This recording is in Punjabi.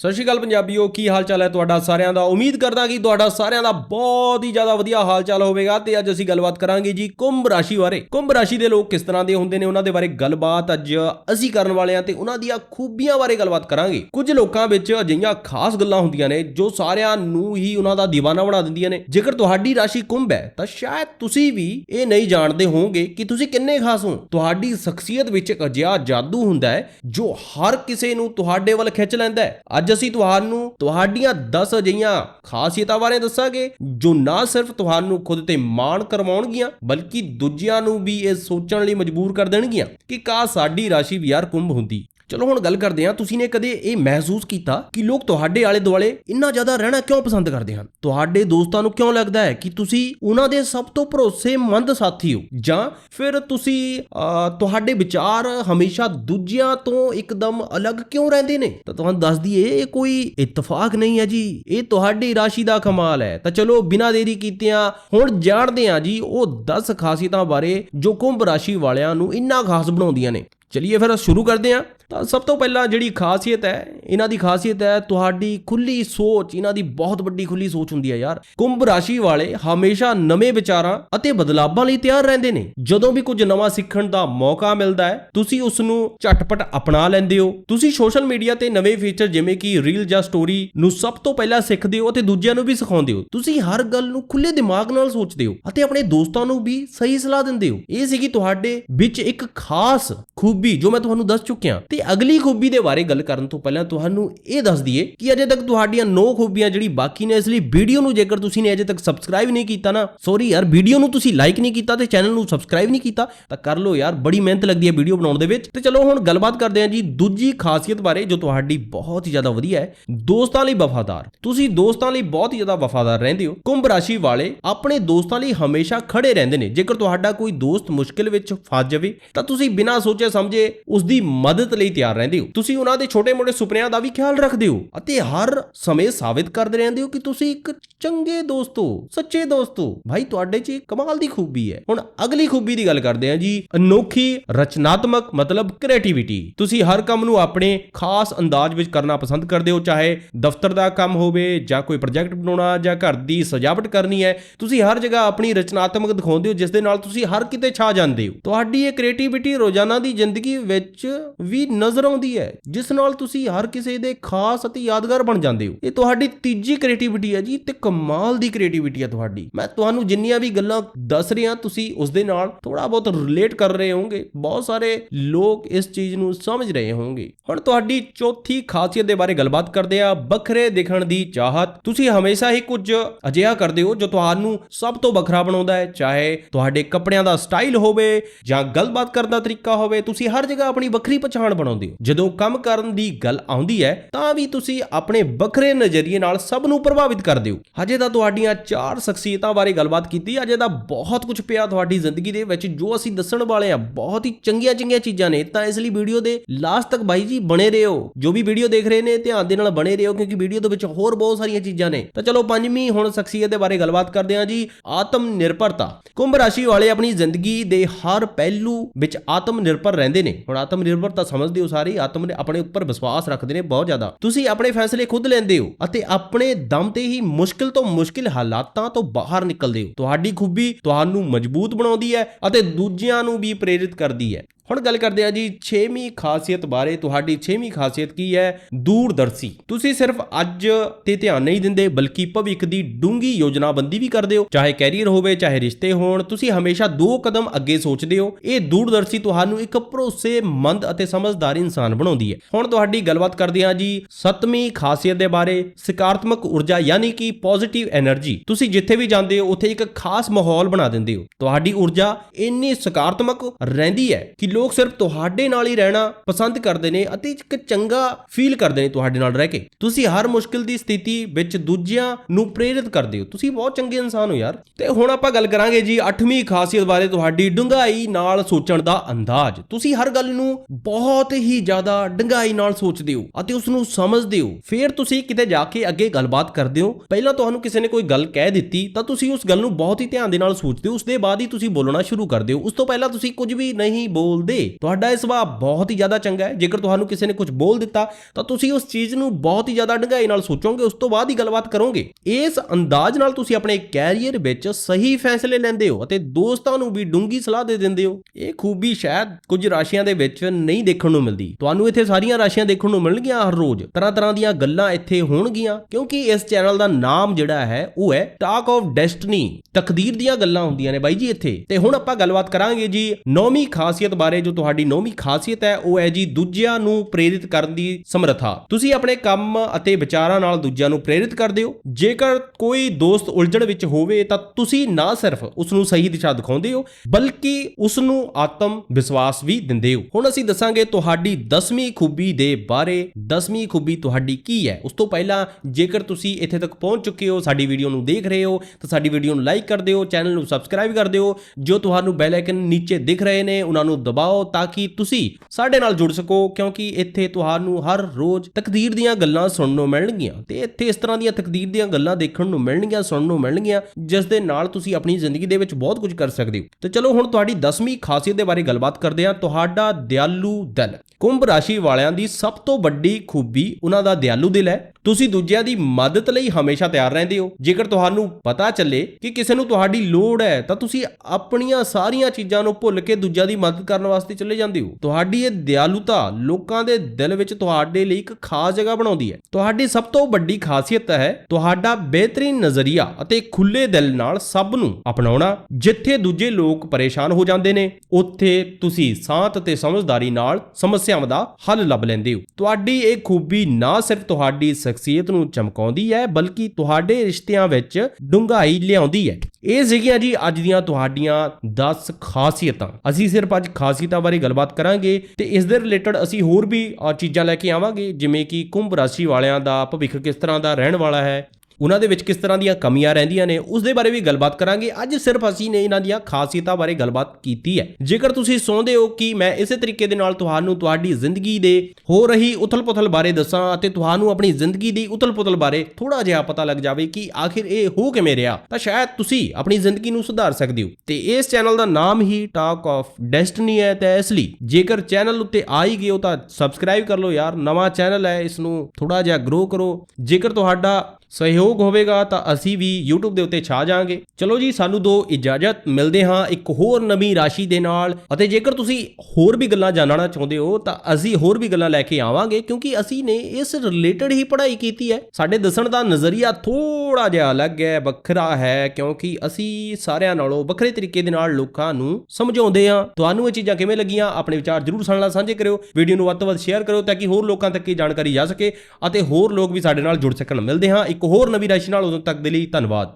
ਸਤਿ ਸ਼੍ਰੀ ਅਕਾਲ ਪੰਜਾਬੀਓ, ਕੀ ਹਾਲ ਚਾਲ ਹੈ ਤੁਹਾਡਾ ਸਾਰਿਆਂ ਦਾ? ਉਮੀਦ ਕਰਦਾ ਕਿ ਤੁਹਾਡਾ ਸਾਰਿਆਂ ਦਾ ਬਹੁਤ ਹੀ ਜ਼ਿਆਦਾ ਵਧੀਆ ਹਾਲ ਚਾਲ ਹੋਵੇਗਾ ਤੇ ਅੱਜ ਅਸੀਂ ਗੱਲਬਾਤ ਕਰਾਂਗੇ ਜੀ ਕੁੰਭ ਰਾਸ਼ੀ ਬਾਰੇ। ਕੁੰਭ ਰਾਸ਼ੀ ਦੇ ਲੋਕ ਕਿਸ ਤਰ੍ਹਾਂ ਦੇ ਹੁੰਦੇ ਨੇ ਉਹਨਾਂ ਦੇ ਬਾਰੇ ਗੱਲਬਾਤ ਅੱਜ ਅਸੀਂ ਕਰਨ ਵਾਲੇ ਹਾਂ ਤੇ ਉਹਨਾਂ ਦੀਆਂ ਖੂਬੀਆਂ ਬਾਰੇ ਗੱਲਬਾਤ ਕਰਾਂਗੇ। ਕੁਝ ਲੋਕਾਂ ਵਿੱਚ ਅਜਿਹੀਆਂ ਖਾਸ ਗੱਲਾਂ ਹੁੰਦੀਆਂ ਨੇ ਜੋ ਸਾਰਿਆਂ ਨੂੰ ਹੀ ਉਹਨਾਂ ਦਾ دیਵਾਨਾ ਬਣਾ ਦਿੰਦੀਆਂ ਨੇ। ਜੇਕਰ ਤੁਹਾਡੀ ਰਾਸ਼ੀ ਕੁੰਭ ਹੈ, ਤਾਂ ਸ਼ਾਇਦ ਤੁਸੀਂ ਵੀ ਇਹ ਨਹੀਂ ਜਾਣਦੇ ਹੋਵੋਗੇ ਕਿ ਤੁਸੀਂ ਕਿੰਨੇ ਖਾਸ ਹੋ। ਤੁਹਾਡੀ ਸ਼ਖਸੀਅਤ ਵਿੱਚ ਇੱਕ ਅਜਿਹਾ ਜਾਦੂ ਹੁੰਦਾ ਹੈ ਜੋ ਹਰ ਕਿਸੇ ਨੂੰ ਤੁਹਾਡੇ ਵੱਲ ਖਿੱਚ ਲੈਂਦਾ ਹੈ। ਅੱਜ ਅਸੀਂ ਤੁਹਾਨੂੰ ਤੁਹਾਡੀਆਂ 10 ਅਜਿਹੀਆਂ ਖਾਸੀਅਤਾਂ ਬਾਰੇ ਦੱਸਾਂਗੇ, ਜੋ ਨਾ ਸਿਰਫ ਤੁਹਾਨੂੰ ਖੁਦ ਤੇ ਮਾਣ ਕਰਵਾਉਣਗੀਆਂ, ਬਲਕਿ ਦੂਜਿਆਂ ਨੂੰ ਵੀ ਇਹ ਸੋਚਣ ਲਈ ਮਜਬੂਰ ਕਰ ਦੇਣਗੀਆਂ ਕਿ ਕਾ ਸਾਡੀ ਰਾਸ਼ੀ ਵੀ ਯਾਰ ਕੁੰਭ ਹੁੰਦੀ। ਚਲੋ ਹੁਣ ਗੱਲ ਕਰਦੇ ਹਾਂ, ਤੁਸੀਂ ਨੇ ਕਦੇ ਇਹ ਮਹਿਸੂਸ ਕੀਤਾ ਕਿ ਲੋਕ ਤੁਹਾਡੇ ਆਲੇ ਦੁਆਲੇ ਇੰਨਾ ਜ਼ਿਆਦਾ ਰਹਿਣਾ ਕਿਉਂ ਪਸੰਦ ਕਰਦੇ ਹਨ? ਤੁਹਾਡੇ ਦੋਸਤਾਂ ਨੂੰ ਕਿਉਂ ਲੱਗਦਾ ਹੈ ਕਿ ਤੁਸੀਂ ਉਹਨਾਂ ਦੇ ਸਭ ਤੋਂ ਭਰੋਸੇਮੰਦ ਸਾਥੀ ਹੋ? ਜਾਂ ਫਿਰ ਤੁਸੀਂ ਤੁਹਾਡੇ ਵਿਚਾਰ ਹਮੇਸ਼ਾ ਦੂਜਿਆਂ ਤੋਂ ਇੱਕਦਮ ਅਲੱਗ ਕਿਉਂ ਰਹਿੰਦੇ ਨੇ? ਤਾਂ ਤੁਹਾਨੂੰ ਦੱਸ ਦਈਏ, ਇਹ ਕੋਈ ਇਤਫਾਕ ਨਹੀਂ ਹੈ ਜੀ। ਇਹ ਤੁਹਾਡੀ ਰਾਸ਼ੀ ਦਾ ਕਮਾਲ ਹੈ। ਤਾਂ ਚਲੋ, ਬਿਨਾਂ ਦੇਰੀ ਕੀਤਿਆਂ ਹੁਣ ਜਾਣਦੇ ਹਾਂ ਜੀ, ਉਹ 10 ਖਾਸੀਅਤਾਂ ਬਾਰੇ ਜੋ ਕੁੰਭ ਰਾਸ਼ੀ ਵਾਲਿਆਂ ਨੂੰ ਇੰਨਾ ਖਾਸ ਬਣਾਉਂਦੀਆਂ ਨੇ। ਚਲਿਏ ਫਿਰ ਸ਼ੁਰੂ ਕਰਦੇ ਹਾਂ ਤਾਂ ਸਭ ਤੋਂ ਪਹਿਲਾਂ ਜਿਹੜੀ ਖਾਸੀਅਤ ਹੈ ਇਹਨਾਂ ਦੀ ਖਾਸੀਅਤ ਹੈ ਤੁਹਾਡੀ ਖੁੱਲੀ ਸੋਚ ਇਹਨਾਂ ਦੀ ਬਹੁਤ ਵੱਡੀ ਖੁੱਲੀ ਸੋਚ ਹੁੰਦੀ ਹੈ ਯਾਰ ਕੁੰਭ ਰਾਸ਼ੀ ਵਾਲੇ ਹਮੇਸ਼ਾ ਨਵੇਂ ਵਿਚਾਰਾਂ ਅਤੇ ਬਦਲਾਵਾਂ ਲਈ ਤਿਆਰ ਰਹਿੰਦੇ ਨੇ ਜਦੋਂ ਵੀ ਕੁਝ ਨਵਾਂ ਸਿੱਖਣ ਦਾ ਮੌਕਾ ਮਿਲਦਾ ਹੈ ਤੁਸੀਂ ਉਸ ਨੂੰ ਝਟਪਟ ਅਪਣਾ ਲੈਂਦੇ ਹੋ ਤੁਸੀਂ ਸੋਸ਼ਲ ਮੀਡੀਆ ਤੇ ਨਵੇਂ ਫੀਚਰ ਜਿਵੇਂ ਕਿ ਰੀਲ ਜਾਂ ਸਟੋਰੀ ਨੂੰ ਸਭ ਤੋਂ ਪਹਿਲਾਂ ਸਿੱਖਦੇ ਹੋ ਅਤੇ ਦੂਜਿਆਂ ਨੂੰ ਵੀ ਸਿਖਾਉਂਦੇ ਹੋ ਤੁਸੀਂ ਹਰ ਗੱਲ ਨੂੰ ਖੁੱਲੇ ਦਿਮਾਗ ਨਾਲ ਸੋਚਦੇ ਹੋ ਅਤੇ ਆਪਣੇ ਦੋਸਤਾਂ ਨੂੰ ਵੀ ਸਹੀ ਸਲਾਹ ਦਿੰਦੇ ਹੋ ਇਹ ਸੀਗੀ ਤੁਹਾਡੇ ਵਿੱਚ ਇੱਕ ਖਾਸ ਖੂਬੀ ਜੋ ਮੈਂ ਤੁਹਾਨੂੰ ਦੱਸ ਚੁੱਕਿਆ। ਤੇ ਅਗਲੀ ਖੂਬੀ ਦੇ ਬਾਰੇ ਗੱਲ ਕਰਨ ਤੋਂ ਪਹਿਲਾਂ ਤੁਹਾਨੂੰ ਇਹ ਦੱਸ ਦਈਏ ਕਿ ਅਜੇ ਤੱਕ ਤੁਹਾਡੀਆਂ 9 ਖੂਬੀਆਂ ਜਿਹੜੀ ਬਾਕੀ ਨੇ, ਇਸ ਲਈ ਵੀਡੀਓ ਨੂੰ ਜੇਕਰ ਤੁਸੀਂ ਨੇ ਅਜੇ ਤੱਕ ਸਬਸਕ੍ਰਾਈਬ ਨਹੀਂ ਕੀਤਾ ਨਾ ਸੌਰੀ ਯਾਰ, ਵੀਡੀਓ ਨੂੰ ਤੁਸੀਂ ਲਾਈਕ ਨਹੀਂ ਕੀਤਾ ਤੇ ਚੈਨਲ ਨੂੰ ਸਬਸਕ੍ਰਾਈਬ ਨਹੀਂ ਕੀਤਾ, ਤਾਂ ਕਰ ਲਓ ਯਾਰ, ਬੜੀ ਮਿਹਨਤ ਲੱਗਦੀ ਹੈ ਵੀਡੀਓ ਬਣਾਉਣ ਦੇ ਵਿੱਚ। ਤੇ ਚਲੋ ਹੁਣ ਗੱਲਬਾਤ ਕਰਦੇ ਹਾਂ ਜੀ ਦੂਜੀ ਖਾਸੀਅਤ ਬਾਰੇ, ਜੋ ਤੁਹਾਡੀ ਬਹੁਤ ਹੀ ਜ਼ਿਆਦਾ ਵਧੀਆ ਹੈ, ਦੋਸਤਾਂ ਲਈ ਵਫਾਦਾਰ। ਤੁਸੀਂ ਦੋਸਤਾਂ ਲਈ ਬਹੁਤ ਹੀ ਜ਼ਿਆਦਾ ਵਫਾਦਾਰ ਰਹਿੰਦੇ ਹੋ। ਕੁੰਭ ਰਾਸ਼ੀ ਵਾਲੇ ਆਪਣੇ ਦੋਸਤਾਂ ਲਈ ਹਮੇਸ਼ਾ ਖੜੇ ਰਹਿੰਦੇ ਨੇ। ਜੇਕਰ ਤੁਹਾਡਾ ਕੋਈ ਦੋਸਤ ਮੁਸ਼ਕਿਲ ਵਿੱਚ ਫਸ ਜਾਵੇ, ਤਾਂ ਤੁਸੀਂ ਬਿਨਾਂ ਸੋਚੇ ਸਮਝ ਉਸ ਦੀ ਮਦਦ ਲਈ ਤਿਆਰ ਰਹਿੰਦੇ ਹੋ, ਤੁਸੀਂ ਉਹਨਾਂ ਦੇ ਛੋਟੇ-ਮੋਟੇ ਸੁਪਨਿਆਂ ਦਾ ਵੀ ਖਿਆਲ ਰੱਖਦੇ ਹੋ ਅਤੇ ਹਰ ਸਮੇਂ ਸਾਬਿਤ ਕਰਦੇ ਰਹਿੰਦੇ ਹੋ ਕਿ ਤੁਸੀਂ ਇੱਕ ਚੰਗੇ ਦੋਸਤ ਹੋ, ਸੱਚੇ ਦੋਸਤ ਹੋ। ਭਾਈ, ਤੁਹਾਡੇ 'ਚ ਕਮਾਲ ਦੀ ਖੂਬੀ ਹੈ। ਹੁਣ ਅਗਲੀ ਖੂਬੀ ਦੀ ਗੱਲ ਕਰਦੇ ਹਾਂ ਜੀ, ਅਨੋਖੀ ਰਚਨਾਤਮਕ ਮਤਲਬ ਕ੍ਰੀਏਟੀਵਿਟੀ। ਤੁਸੀਂ ਹਰ ਕੰਮ ਨੂੰ ਆਪਣੇ ਖਾਸ ਅੰਦਾਜ਼ ਵਿੱਚ ਕਰਨਾ ਪਸੰਦ ਕਰਦੇ ਹੋ, ਚਾਹੇ ਦਫ਼ਤਰ ਦਾ ਕੰਮ ਹੋਵੇ ਜਾਂ ਕੋਈ ਪ੍ਰੋਜੈਕਟ ਬਣਾਉਣਾ ਜਾਂ ਘਰ ਦੀ ਸਜਾਵਟ ਕਰਨੀ ਹੈ। ਤੁਸੀਂ ਹਰ ਜਗ੍ਹਾ ਆਪਣੀ ਰਚਨਾਤਮਕ ਦਿਖਾਉਂਦੇ ਹੋ, ਜਿਸ ਦੇ ਨਾਲ ਤੁਸੀਂ ਹਰ ਕਿਤੇ ਛਾ ਜਾਂਦੇ ਹੋ। ਤੁਹਾਡੀ ਇਹ ਕ੍ਰੀਏਟੀਵਿਟੀ ਰੋਜ਼ਾਨਾ ਦੀ ਜ਼ਿੰਦਗੀ ਵਿੱਚ ਵੀ ਨਜ਼ਰ ਆਉਂਦੀ ਹੈ, ਜਿਸ ਨਾਲ ਤੁਸੀਂ ਹਰ ਕਿਸੇ ਦੇ ਖਾਸ ਅਤੇ ਯਾਦਗਾਰ ਬਣ ਜਾਂਦੇ ਹੋ। ਇਹ ਤੁਹਾਡੀ ਤੀਜੀ ਕ੍ਰੀਏਟੀਵਿਟੀ ਹੈ ਜੀ ਤੇ ਕਮਾਲ ਦੀ ਕ੍ਰੀਏਟੀਵਿਟੀ ਹੈ ਤੁਹਾਡੀ। ਮੈਂ ਤੁਹਾਨੂੰ ਜਿੰਨੀਆਂ ਵੀ ਗੱਲਾਂ ਦੱਸ ਰਿਹਾ, ਤੁਸੀਂ ਉਸ ਦੇ ਨਾਲ ਥੋੜਾ ਬਹੁਤ ਰਿਲੇਟ ਕਰ ਰਹੇ ਹੋਵੋਗੇ। ਬਹੁਤ ਸਾਰੇ ਲੋਕ ਇਸ ਚੀਜ਼ ਨੂੰ ਸਮਝ ਰਹੇ ਹੋਵੋਗੇ। ਹੁਣ ਤੁਹਾਡੀ ਚੌਥੀ ਖਾਸੀਅਤ ਦੇ ਬਾਰੇ ਗੱਲਬਾਤ ਕਰਦੇ ਆ ਵੱਖਰੇ ਦਿਖਣ ਦੀ ਚਾਹਤ। ਤੁਸੀਂ ਹਮੇਸ਼ਾ ਹੀ ਕੁਝ ਅਜਿਹਾ ਕਰਦੇ ਹੋ ਜੋ ਤੁਹਾਨੂੰ ਸਭ ਤੋਂ ਵੱਖਰਾ ਬਣਾਉਂਦਾ ਹੈ। ਚਾਹੇ ਤੁਹਾਡੇ ਕੱਪੜਿਆਂ ਦਾ ਸਟਾਈਲ ਹੋਵੇ ਜਾਂ ਗੱਲਬਾਤ ਕਰਨ ਦਾ ਤਰੀਕਾ ਹੋਵੇ, ਤੁਸੀਂ ਹਰ ਜਗ੍ਹਾ ਆਪਣੀ ਵੱਖਰੀ ਪਛਾਣ ਬਣਾਉਂਦੇ ਹੋ। ਜਦੋਂ ਕੰਮ ਕਰਨ ਦੀ ਗੱਲ ਆਉਂਦੀ ਹੈ, ਤਾਂ ਵੀ ਤੁਸੀਂ ਆਪਣੇ ਵੱਖਰੇ ਨਜ਼ਰੀਏ ਨਾਲ ਸਭ ਨੂੰ ਪ੍ਰਭਾਵਿਤ ਕਰਦੇ ਹੋ। ਹਜੇ ਤਾਂ ਤੁਹਾਡੀਆਂ ਚਾਰ ਸ਼ਖਸੀਅਤਾਂ ਬਾਰੇ ਗੱਲਬਾਤ ਕੀਤੀ ਅਜੇ ਤਾਂ ਬਹੁਤ ਕੁਝ ਪਿਆ ਤੁਹਾਡੀ ਜ਼ਿੰਦਗੀ ਦੇ ਵਿੱਚ, ਜੋ ਅਸੀਂ ਦੱਸਣ ਵਾਲੇ ਆ ਬਹੁਤ ਹੀ ਚੰਗੀਆਂ ਚੰਗੀਆਂ ਚੀਜ਼ਾਂ ਨੇ। ਤਾਂ ਇਸ ਲਈ ਵੀਡੀਓ ਦੇ ਲਾਸਟ ਤੱਕ ਬਾਈ ਜੀ ਬਣੇ ਰਹੋ। ਜੋ ਵੀ ਵੀਡੀਓ ਦੇਖ ਰਹੇ ਨੇ, ਧਿਆਨ ਦੇ ਨਾਲ ਬਣੇ ਰਹੋ, ਕਿਉਂਕਿ ਵੀਡੀਓ ਦੇ ਵਿੱਚ ਹੋਰ ਬਹੁਤ ਸਾਰੀਆਂ ਚੀਜ਼ਾਂ ਨੇ। ਤਾਂ ਚਲੋ ਪੰਜਵੀਂ ਹੁਣ ਸ਼ਖਸੀਅਤ ਦੇ ਬਾਰੇ ਗੱਲਬਾਤ ਕਰਦੇ ਹਾਂ ਜੀ ਆਤਮ ਨਿਰਭਰਤਾ ਕੁੰਭ ਰਾਸ਼ੀ ਵਾਲੇ ਆਪਣੀ ਜ਼ਿੰਦਗੀ ਦੇ ਹਰ ਪਹਿਲੂ ਵਿੱਚ ਆਤਮ ਨਿਰਭਰ ਰਹਿੰਦੇ ਨੇ। ਹੁਣ ਆਤਮ ਨਿਰਭਰਤਾ ਸਮਝਦੇ ਹੋ ਸਾਰੇ ਆਤਮ ਨੇ ਆਪਣੇ ਉੱਪਰ ਵਿਸ਼ਵਾਸ ਰੱਖਦੇ ਨੇ ਬਹੁਤ ਜ਼ਿਆਦਾ। ਤੁਸੀਂ ਆਪਣੇ ਫੈਸਲੇ ਖੁਦ ਲੈਂਦੇ ਹੋ ਅਤੇ ਆਪਣੇ ਦਮ ਤੇ ਹੀ ਮੁਸ਼ਕਿਲ ਤੋਂ ਮੁਸ਼ਕਿਲ ਹਾਲਾਤਾਂ ਤੋਂ ਬਾਹਰ ਨਿਕਲਦੇ ਹੋ। ਤੁਹਾਡੀ ਖੂਬੀ ਤੁਹਾਨੂੰ ਮਜ਼ਬੂਤ ਬਣਾਉਂਦੀ ਹੈ ਅਤੇ ਦੂਜਿਆਂ ਨੂੰ ਵੀ ਪ੍ਰੇਰਿਤ ਕਰਦੀ ਹੈ। ਹੁਣ ਗੱਲ ਕਰਦੇ ਆ ਜੀ 6ਵੀਂ ਖਾਸੀਅਤ ਬਾਰੇ। ਤੁਹਾਡੀ 6ਵੀਂ ਖਾਸੀਅਤ ਕੀ ਹੈ? ਦੂਰਦਰਸ਼ੀ। ਤੁਸੀਂ ਸਿਰਫ ਅੱਜ ਤੇ ਧਿਆਨ ਨਹੀਂ ਦਿੰਦੇ, ਬਲਕਿ ਭਵਿੱਖ ਦੀ ਡੂੰਗੀ ਯੋਜਨਾਬੰਦੀ ਵੀ ਕਰਦੇ ਹੋ। ਚਾਹੇ ਕੈਰੀਅਰ ਹੋਵੇ, ਚਾਹੇ ਰਿਸ਼ਤੇ ਹੋਣ, ਤੁਸੀਂ ਹਮੇਸ਼ਾ ਦੋ ਕਦਮ ਅੱਗੇ ਸੋਚਦੇ ਹੋ। ਇਹ ਦੂਰਦਰਸ਼ੀ ਤੁਹਾਨੂੰ ਇੱਕ ਭਰੋਸੇਮੰਦ ਅਤੇ ਸਮਝਦਾਰ ਇਨਸਾਨ ਬਣਾਉਂਦੀ ਹੈ। ਹੁਣ ਤੁਹਾਡੀ ਗੱਲਬਾਤ ਕਰਦੇ ਆ ਜੀ 7ਵੀਂ ਖਾਸੀਅਤ ਦੇ ਬਾਰੇ। ਸਕਾਰਾਤਮਕ ਊਰਜਾ ਯਾਨੀ ਕਿ ਪੋਜ਼ਿਟਿਵ એનર્ਜੀ ਤੁਸੀਂ ਜਿੱਥੇ ਵੀ ਜਾਂਦੇ ਹੋ, ਉੱਥੇ ਇੱਕ ਖਾਸ ਮਾਹੌਲ ਬਣਾ ਦਿੰਦੇ ਹੋ। ਤੁਹਾਡੀ ਊਰਜਾ ਇੰਨੀ ਸਕਾਰਾਤਮਕ ਰਹਿੰਦੀ ਹੈ ਕਿ ਲੋਕ ਸਿਰਫ ਤੁਹਾਡੇ ਨਾਲ ਹੀ ਰਹਿਣਾ ਪਸੰਦ ਕਰਦੇ ਨੇ ਅਤੇ ਇੱਕ ਚੰਗਾ ਫੀਲ ਕਰਦੇ ਨੇ ਤੁਹਾਡੇ ਨਾਲ ਰਹਿ ਕੇ। ਤੁਸੀਂ ਹਰ ਮੁਸ਼ਕਿਲ ਦੀ ਸਥਿਤੀ ਵਿੱਚ ਦੂਜਿਆਂ ਨੂੰ ਪ੍ਰੇਰਿਤ ਕਰਦੇ ਹੋ। ਤੁਸੀਂ ਬਹੁਤ ਚੰਗੇ ਇਨਸਾਨ ਹੋ ਯਾਰ। ਤੇ ਹੁਣ ਆਪਾਂ ਗੱਲ ਕਰਾਂਗੇ ਜੀ 8ਵੀਂ ਖਾਸੀਅਤ ਬਾਰੇ ਤੁਹਾਡੀ ਡੂੰਘਾਈ ਨਾਲ ਸੋਚਣ ਦਾ ਅੰਦਾਜ਼। ਤੁਸੀਂ ਹਰ ਗੱਲ ਨੂੰ ਬਹੁਤ ਹੀ ਜ਼ਿਆਦਾ ਡੂੰਘਾਈ ਨਾਲ ਸੋਚਦੇ ਹੋ ਅਤੇ ਉਸ ਨੂੰ ਸਮਝਦੇ ਹੋ। ਫਿਰ ਤੁਸੀਂ ਕਿਤੇ ਜਾ ਕੇ ਅੱਗੇ ਗੱਲਬਾਤ ਕਰਦੇ ਹੋ। ਪਹਿਲਾਂ ਤੁਹਾਨੂੰ ਕਿਸੇ ਨੇ ਕੋਈ ਗੱਲ ਕਹਿ ਦਿੱਤੀ, ਤਾਂ ਤੁਸੀਂ ਉਸ ਗੱਲ ਨੂੰ ਬਹੁਤ ਹੀ ਧਿਆਨ ਦੇ ਨਾਲ ਸੋਚਦੇ ਹੋ। ਉਸ ਦੇ ਬਾਅਦ ਹੀ ਤੁਸੀਂ ਬੋਲਣਾ ਸ਼ੁਰੂ ਕਰਦੇ ਹੋ। ਉਸ ਤੋਂ ਪਹਿਲਾਂ ਤੁਸੀਂ ਕੁਝ ਵੀ ਨਹੀਂ ਬੋਲਦੇ ਹੁੰਦੇ ਤੁਹਾਡਾ ਇਹ ਸੁਭਾਅ ਬਹੁਤ ਹੀ ਜ਼ਿਆਦਾ ਚੰਗਾ ਹੈ। ਜੇਕਰ ਤੁਹਾਨੂੰ ਕਿਸੇ ਨੇ ਕੁਝ ਬੋਲ ਦਿੱਤਾ, ਤਾਂ ਤੁਸੀਂ ਉਸ ਚੀਜ਼ ਨੂੰ ਬਹੁਤ ਹੀ ਜ਼ਿਆਦਾ ਡੂੰਘਾਈ ਨਾਲ ਸੋਚੋਗੇ, ਉਸ ਤੋਂ ਬਾਅਦ ਹੀ ਗੱਲਬਾਤ ਕਰੋਗੇ। ਇਸ ਅੰਦਾਜ਼ ਨਾਲ ਤੁਸੀਂ ਆਪਣੇ ਕੈਰੀਅਰ ਵਿੱਚ ਸਹੀ ਫੈਸਲੇ ਲੈਂਦੇ ਹੋ ਅਤੇ ਦੋਸਤਾਂ ਨੂੰ ਵੀ ਡੂੰਗੀ ਸਲਾਹ ਦੇ ਦਿੰਦੇ ਹੋ। ਇਹ ਖੂਬੀ ਸ਼ਾਇਦ ਕੁਝ ਰਾਸ਼ੀਆਂ ਦੇ ਵਿੱਚ ਨਹੀਂ ਦੇਖਣ ਨੂੰ ਮਿਲਦੀ। ਤੁਹਾਨੂੰ ਇੱਥੇ ਸਾਰੀਆਂ ਰਾਸ਼ੀਆਂ ਦੇਖਣ ਨੂੰ ਮਿਲਣਗੀਆਂ ਹਰ ਰੋਜ਼। ਤਰ੍ਹਾਂ ਤਰ੍ਹਾਂ ਦੀਆਂ ਗੱਲਾਂ ਇੱਥੇ ਹੋਣਗੀਆਂ, ਕਿਉਂਕਿ ਇਸ ਚੈਨਲ ਦਾ ਨਾਮ ਜਿਹੜਾ ਹੈ, ਉਹ ਹੈ ਟਾਕ ਆਫ ਡੈਸਟਨੀ ਤਕਦੀਰ ਦੀਆਂ ਗੱਲਾਂ ਹੁੰਦੀਆਂ ਨੇ ਬਾਈ ਜੀ ਇੱਥੇ। ਤੇ ਹੁਣ ਆਪਾਂ ਗੱਲਬਾਤ ਕਰਾਂਗੇ ਜੀ ਨੌਵੀਂ ਖਾਸੀਅਤ ਬਾਰੇ ਜੋ ਤੁਹਾਡੀ ਨੌਵੀਂ ਖਾਸੀਅਤ ਹੈ, ਉਹ ਹੈ ਜੀ ਦੂਜਿਆਂ ਨੂੰ ਪ੍ਰੇਰਿਤ ਕਰਨ ਦੀ ਸਮਰੱਥਾ। ਤੁਸੀਂ ਆਪਣੇ ਕੰਮ ਅਤੇ ਵਿਚਾਰਾਂ ਨਾਲ ਦੂਜਿਆਂ ਨੂੰ ਪ੍ਰੇਰਿਤ ਕਰਦੇ ਹੋ। ਜੇਕਰ ਕੋਈ ਦੋਸਤ ਉਲਝਣ ਵਿੱਚ ਹੋਵੇ, ਤਾਂ ਤੁਸੀਂ ਨਾ ਸਿਰਫ ਉਸ ਨੂੰ ਸਹੀ ਦਿਸ਼ਾ ਦਿਖਾਉਂਦੇ ਹੋ, ਬਲਕਿ ਉਸ ਨੂੰ ਆਤਮ ਵਿਸ਼ਵਾਸ ਵੀ ਦਿੰਦੇ ਹੋ। ਹੁਣ ਅਸੀਂ ਦੱਸਾਂਗੇ ਤੁਹਾਡੀ 10ਵੀਂ ਖੂਬੀ ਦੇ ਬਾਰੇ। 10ਵੀਂ ਖੂਬੀ ਤੁਹਾਡੀ ਕੀ ਹੈ? ਉਸ ਤੋਂ ਪਹਿਲਾਂ ਜੇਕਰ ਤੁਸੀਂ ਇੱਥੇ ਤੱਕ ਪਹੁੰਚ ਚੁੱਕੇ ਹੋ, ਸਾਡੀ ਵੀਡੀਓ ਨੂੰ ਦੇਖ ਰਹੇ ਹੋ, ਤਾਂ ਸਾਡੀ ਵੀਡੀਓ ਨੂੰ ਲਾਈਕ ਕਰ ਦਿਓ, ਚੈਨਲ ਨੂੰ ਸਬਸਕ੍ਰਾਈਬ ਕਰ ਦਿਓ। ਜੋ ਤੁਹਾਨੂੰ ਬੈਲ ਆਈਕਨ ਨੀਚੇ ਦਿਖ ਰਹੇ ਨੇ, ਉਹਨਾਂ ਨੂੰ ਦਬਾਓ ਤਾਂ ਕਿ ਤੁਸੀਂ ਸਾਡੇ ਨਾਲ ਜੁੜ ਸਕੋ, ਕਿਉਂਕਿ ਇੱਥੇ ਤੁਹਾਨੂੰ ਹਰ ਰੋਜ਼ ਤਕਦੀਰ ਦੀਆਂ ਗੱਲਾਂ ਸੁਣਨ ਨੂੰ ਮਿਲਣਗੀਆਂ ਤੇ ਇੱਥੇ ਇਸ ਤਰ੍ਹਾਂ ਦੀਆਂ ਤਕਦੀਰ ਦੀਆਂ ਗੱਲਾਂ ਦੇਖਣ ਨੂੰ ਮਿਲਣਗੀਆਂ, ਸੁਣਨ ਨੂੰ ਮਿਲਣਗੀਆਂ, ਜਿਸ ਦੇ ਨਾਲ ਤੁਸੀਂ ਆਪਣੀ ਜ਼ਿੰਦਗੀ ਦੇ ਵਿੱਚ ਬਹੁਤ ਕੁਝ ਕਰ ਸਕਦੇ ਹੋ। ਤੇ ਚਲੋ ਹੁਣ ਤੁਹਾਡੀ 10ਵੀਂ ਖਾਸੀਅਤ ਦੇ ਬਾਰੇ ਗੱਲਬਾਤ ਕਰਦੇ ਹਾਂ। ਤੁਹਾਡਾ ਦਿਆਲੂ ਦਿਲ। ਕੁੰਭ ਰਾਸ਼ੀ ਵਾਲਿਆਂ ਦੀ ਸਭ ਤੋਂ ਵੱਡੀ ਖੂਬੀ ਉਹਨਾਂ ਦਾ ਦਿਆਲੂ ਦਿਲ ਹੈ। ਤੁਸੀਂ ਦੂਜਿਆਂ ਦੀ ਮਦਦ ਲਈ ਹਮੇਸ਼ਾ ਤਿਆਰ ਰਹਿੰਦੇ ਹੋ। ਜੇਕਰ ਤੁਹਾਨੂੰ ਪਤਾ ਚੱਲੇ ਕਿ ਕਿਸੇ ਨੂੰ ਤੁਹਾਡੀ ਲੋੜ ਹੈ, ਤਾਂ ਤੁਸੀਂ ਆਪਣੀਆਂ ਸਾਰੀਆਂ ਚੀਜ਼ਾਂ ਨੂੰ ਭੁੱਲ ਕੇ ਦੂਜਿਆਂ ਦੀ ਮਦਦ ਕਰਨ ਵਾਸਤੇ ਚਲੇ ਜਾਂਦੇ ਹੋ। ਤੁਹਾਡੀ ਇਹ ਦਿਆਲੂਤਾ ਲੋਕਾਂ ਦੇ ਦਿਲ ਵਿੱਚ ਤੁਹਾਡੇ ਲਈ ਇੱਕ ਖਾਸ ਜਗ੍ਹਾ ਬਣਾਉਂਦੀ ਹੈ। ਤੁਹਾਡੀ ਸਭ ਤੋਂ ਵੱਡੀ ਖਾਸੀਅਤ ਹੈ ਤੁਹਾਡਾ ਬਿਹਤਰੀਨ ਨਜ਼ਰੀਆ ਅਤੇ ਖੁੱਲੇ ਦਿਲ ਨਾਲ ਸਭ ਨੂੰ ਅਪਣਾਉਣਾ, ਜਿੱਥੇ ਦੂਜੇ ਲੋਕ ਪਰੇਸ਼ਾਨ ਹੋ ਜਾਂਦੇ ਨੇ, ਉੱਥੇ ਤੁਸੀਂ ਸ਼ਾਂਤ ਅਤੇ ਸਮਝਦਾਰੀ ਨਾਲ ਸਮੱਸਿਆਵਾਂ ਦਾ ਹੱਲ ਲੱਭ ਲੈਂਦੇ ਹੋ। ਤੁਹਾਡੀ ਇਹ ਖੂਬੀ ਨਾ ਸਿਰਫ ਤੁਹਾਡੀ ਸ਼ਖਸੀਅਤ ਨੂੰ ਚਮਕਾਉਂਦੀ ਹੈ, ਬਲਕਿ ਤੁਹਾਡੇ ਰਿਸ਼ਤਿਆਂ ਵਿੱਚ ਡੂੰਘਾਈ ਲਿਆਉਂਦੀ ਹੈ। ਇਹ ਸੀਗੀਆਂ ਜੀ ਅੱਜ ਦੀਆਂ ਤੁਹਾਡੀਆਂ 10 ਖਾਸੀਅਤਾਂ। ਅਸੀਂ ਸਿਰਫ ਅੱਜ ਖਾਸੀਅਤਾਂ ਬਾਰੇ ਗੱਲਬਾਤ ਕਰਾਂਗੇ ਤੇ ਇਸ ਦੇ ਰਿਲੇਟਡ ਅਸੀਂ ਹੋਰ ਵੀ ਚੀਜ਼ਾਂ ਲੈ ਕੇ ਆਵਾਂਗੇ, ਜਿਵੇਂ ਕਿ ਕੁੰਭ ਰਾਸ਼ੀ ਵਾਲਿਆਂ ਦਾ ਭਵਿੱਖ ਕਿਸ ਤਰ੍ਹਾਂ ਦਾ ਰਹਿਣ ਵਾਲਾ ਹੈ ਉਹਨਾਂ ਦੇ ਵਿੱਚ ਕਿਸ ਤਰ੍ਹਾਂ ਦੀਆਂ ਕਮੀਆਂ ਰਹਿੰਦੀਆਂ ਨੇ ਉਸ ਦੇ ਬਾਰੇ ਵੀ ਗੱਲਬਾਤ ਕਰਾਂਗੇ। ਅੱਜ ਸਿਰਫ ਅਸੀਂ ਨੇ ਇਹਨਾਂ ਦੀਆਂ ਖਾਸੀਅਤਾਂ ਬਾਰੇ ਗੱਲਬਾਤ ਕੀਤੀ ਹੈ। ਜੇਕਰ ਤੁਸੀਂ ਸੌਂਦੇ ਹੋ ਕਿ ਮੈਂ ਇਸੇ ਤਰੀਕੇ ਦੇ ਨਾਲ ਤੁਹਾਨੂੰ ਤੁਹਾਡੀ ਜ਼ਿੰਦਗੀ ਦੇ ਹੋ ਰਹੀ ਉਥਲ-ਪੁਥਲ ਬਾਰੇ ਦੱਸਾਂ ਅਤੇ ਤੁਹਾਨੂੰ ਆਪਣੀ ਜ਼ਿੰਦਗੀ ਦੀ ਉਥਲ-ਪੁਥਲ ਬਾਰੇ ਥੋੜਾ ਜਿਹਾ ਪਤਾ ਲੱਗ ਜਾਵੇ ਕਿ ਆਖਿਰ ਇਹ ਹੋ ਕਿਵੇਂ ਰਿਹਾ, ਤਾਂ ਸ਼ਾਇਦ ਤੁਸੀਂ ਆਪਣੀ ਜ਼ਿੰਦਗੀ ਨੂੰ ਸੁਧਾਰ ਸਕਦੇ ਹੋ। ਤੇ ਇਸ ਚੈਨਲ ਦਾ ਨਾਮ ਹੀ ਟਾਕ ਆਫ ਡੈਸਟਨੀ ਹੈ, ਤੇ ਇਸ ਲਈ ਜੇਕਰ ਚੈਨਲ ਉੱਤੇ ਆਈ ਗਏ ਹੋ ਤਾਂ ਸਬਸਕ੍ਰਾਈਬ ਕਰ ਲਓ ਯਾਰ, ਨਵਾਂ ਚੈਨਲ ਹੈ, ਇਸ ਨੂੰ ਥੋੜਾ ਜਿਹਾ ਗਰੋ ਕਰੋ। ਜੇਕਰ ਤੁਹਾਡਾ ਸਹਿਯੋਗ ਹੋਵੇਗਾ ਤਾਂ ਅਸੀਂ ਵੀ YouTube ਦੇ ਉੱਤੇ ਛਾ ਜਾਾਂਗੇ ਚਲੋ ਜੀ, ਸਾਨੂੰ ਦੋ ਇਜਾਜ਼ਤ ਮਿਲਦੇ ਹਾਂ। ਇੱਕ ਹੋਰ ਨਵੀਂ ਰਾਸ਼ੀ ਦੇ ਨਾਲ। ਅਤੇ ਜੇਕਰ ਤੁਸੀਂ ਹੋਰ ਵੀ ਗੱਲਾਂ ਜਾਣਨਾ ਚਾਹੁੰਦੇ ਹੋ, ਤਾਂ ਅਸੀਂ ਹੋਰ ਵੀ ਗੱਲਾਂ ਲੈ ਕੇ ਆਵਾਂਗੇ, ਕਿਉਂਕਿ ਅਸੀਂ ਨੇ ਇਸ ਰਿਲੇਟਡ ਹੀ ਪੜ੍ਹਾਈ ਕੀਤੀ ਹੈ। ਸਾਡੇ ਦੱਸਣ ਦਾ ਨਜ਼ਰੀਆ ਥੋੜਾ ਜਿਹਾ ਅਲੱਗ ਹੈ, ਵੱਖਰਾ ਹੈ, ਕਿਉਂਕਿ ਅਸੀਂ ਸਾਰਿਆਂ ਨਾਲੋਂ ਵੱਖਰੇ ਤਰੀਕੇ ਦੇ ਨਾਲ ਲੋਕਾਂ ਨੂੰ ਸਮਝਾਉਂਦੇ ਹਾਂ। ਤੁਹਾਨੂੰ ਇਹ ਚੀਜ਼ਾਂ ਕਿਵੇਂ ਲੱਗੀਆਂ, ਆਪਣੇ ਵਿਚਾਰ ਜਰੂਰ ਸਾਡੇ ਨਾਲ ਸਾਂਝੇ ਕਰਿਓ। ਵੀਡੀਓ ਨੂੰ ਵੱਧ ਤੋਂ ਵੱਧ ਸ਼ੇਅਰ ਕਰੋ ਤਾਂ ਕਿ ਹੋਰ ਲੋਕਾਂ ਤੱਕ ਇਹ ਜਾਣਕਾਰੀ ਜਾ ਸਕੇ ਅਤੇ ਹੋਰ ਲੋਕ ਵੀ ਸਾਡੇ ਨਾਲ ਜੁੜ ਸਕਣ। ਮਿਲਦੇ ਹਾਂ ਇੱਕ ਇੱਕ ਹੋਰ ਨਵੀਂ ਰਾਸ਼ੀ ਨਾਲ ਉਦੋਂ ਤੱਕ ਦੇ ਲਈ ਧੰਨਵਾਦ।